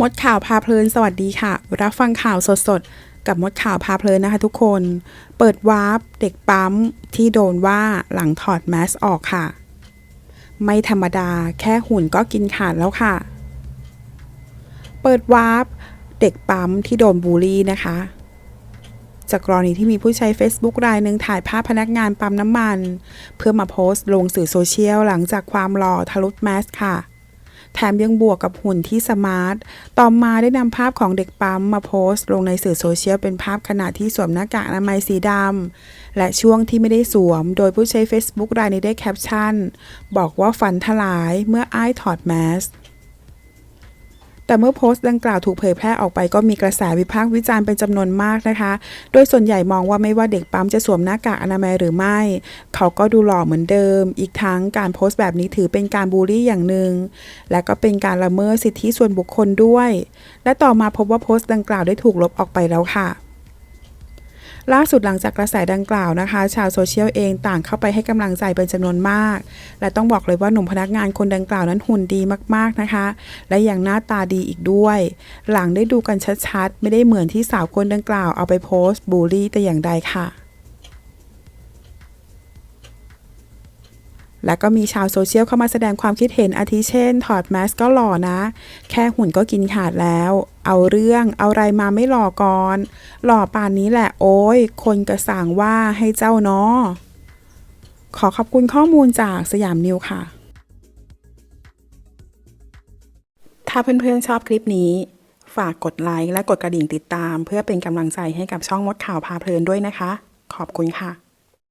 มดข่าวพาเพลินสวัสดีค่ะ รับฟังข่าวสดๆ กับมดข่าวพาเพลินนะคะทุกคน เปิดวาร์ปเด็กปั๊มที่โดนว่าหลังถอดแมสออกค่ะ ไม่ธรรมดาแค่หุ่นก็กินขาดแล้วค่ะ เปิดวาร์ปเด็กปั๊มที่โดนบูลลี่นะคะ จากกรณีที่มีผู้ใช้ Facebook รายหนึ่งถ่ายภาพพนักงานปั๊มน้ำมัน เพื่อมาโพสต์ลงสื่อโซเชียลหลังจากความหล่อทะลุแมสค่ะ แถมยังบวกกับหุ่นที่สมาร์ท ต่อมาได้นำภาพของเด็กปั๊มมาโพสต์ ลงในสื่อโซเชียลเป็นภาพขณะที่สวมหน้ากากอนามัยสีดำ และช่วงที่ไม่ได้สวม โดยผู้ใช้ Facebook รายนี้ได้แคปชั่น บอกว่าฝันทลายเมื่ออ้ายถอดแมส แต่เมื่อโพสต์ดังกล่าวถูกเผยแพร่ออกไปก็มีกระแสวิพากษ์วิจารณ์เป็นจำนวนมากนะคะ โดยส่วนใหญ่มองว่าไม่ว่าเด็กปั๊มจะสวมหน้ากากอนามัยหรือไม่ เขาก็ดูหล่อเหมือนเดิม อีกทั้งการโพสต์แบบนี้ถือเป็นการบูลลี่อย่างหนึ่ง และก็เป็นการละเมิดสิทธิส่วนบุคคลด้วย และต่อมาพบว่าโพสต์ดังกล่าวได้ถูกลบออกไปแล้วค่ะ ล่าสุดหลังจากกระแสดังกล่าวนะคะ ชาวโซเชียลเองต่างเข้าไปให้กำลังใจเป็นจำนวนมาก และต้องบอกเลยว่าหนุ่มพนักงานคนดังกล่าวนั้นหุ่นดีมากๆนะคะ และยังหน้าตาดีอีกด้วย หลังได้ดูกันชัดๆ ไม่ได้เหมือนที่สาวคนดังกล่าวเอาไปโพสต์บูลลี่แต่อย่างใดค่ะ และก็มีชาวโซเชียลเข้ามาแสดงความคิดเห็นอาทิเช่น ถอดแมสก็หล่อนะ แค่หุ่นก็กินขาดแล้ว เอาเรื่องเอาอะไรมาไม่หล่อก่อน หล่อป่านนี้แหละโอ้ย คนกระสังว่าให้เจ้าเนาะขอขอบคุณข้อมูลจากสยามนิวค่ะ ถ้าเพื่อนๆชอบคลิปนี้ ฝากกดไลค์และกดกระดิ่งติดตาม เพื่อเป็นกำลังใจให้กับช่องมดข่าวพาเพลินด้วยนะคะ ขอบคุณค่ะ